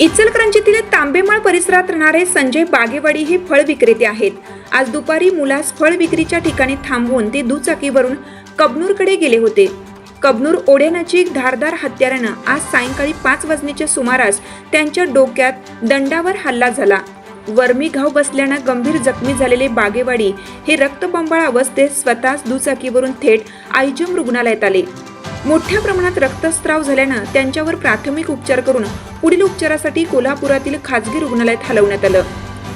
इचलकरंजीतील तांबेमाळ परिसरात राहणारे संजय बागेवाडी हे फळ विक्रेते आहेत. आज दुपारी मुलास फळ विक्रीच्या ठिकाणी थांबवून ते दुचाकीवरून कबनूरकडे गेले होते. कबनूर ओढ्यानजीक धारदार हत्यारानं आज सायंकाळी पाच वाजण्याच्या सुमारास त्यांच्या डोक्यात दंडावर हल्ला झाला. वर्मी घाव बसल्यानं गंभीर जखमी झालेले बागेवाडी हे रक्तबंबाळ अवस्थेत स्वतःच दुचाकीवरून थेट आयजम रुग्णालयात आले. मोठ्या प्रमाणात रक्तस्त्राव झाल्यानं त्यांच्यावर प्राथमिक उपचार करून पुढील उपचारासाठी कोल्हापुरातील खाजगी रुग्णालयात हलवण्यात आलं.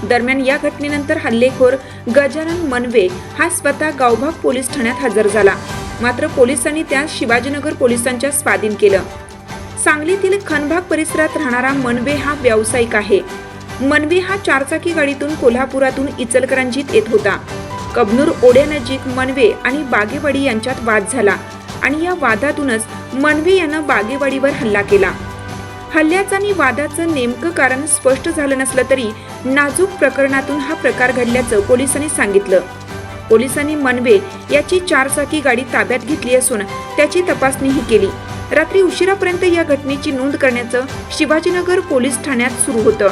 दरम्यान या घटनेनंतर हल्लेखोर गजानन मनवे हा स्वतः गावभाग पोलीस ठाण्यात हजर झाला. मात्र पोलिसांनी त्यास शिवाजीनगर पोलिसांच्या स्वाधीन केलं. सांगलीतील खनभाग परिसरात राहणारा मनवे हा व्यावसायिक आहे. मनवे हा चारचाकी गाडीतून कोल्हापुरातून इचलकरंजीत येत होता. कबनूर ओढ्यानजीक मनवे आणि बागेवाडी यांच्यात वाद झाला. आणि या वादातूनच मनवे यानं बागेवाडीवर हल्ला केला. हल्ल्याचं आणि वादाचं नेमकं कारण स्पष्ट झालं नसलं तरी नाजूक प्रकरणातून हा प्रकार घडल्याचं पोलिसांनी सांगितलं. पोलिसांनी मनवे याची चारचाकी गाडी ताब्यात घेतली असून त्याची तपासणीही केली. रात्री उशिरापर्यंत या घटनेची नोंद करण्याचं शिवाजीनगर पोलीस ठाण्यात सुरू होतं.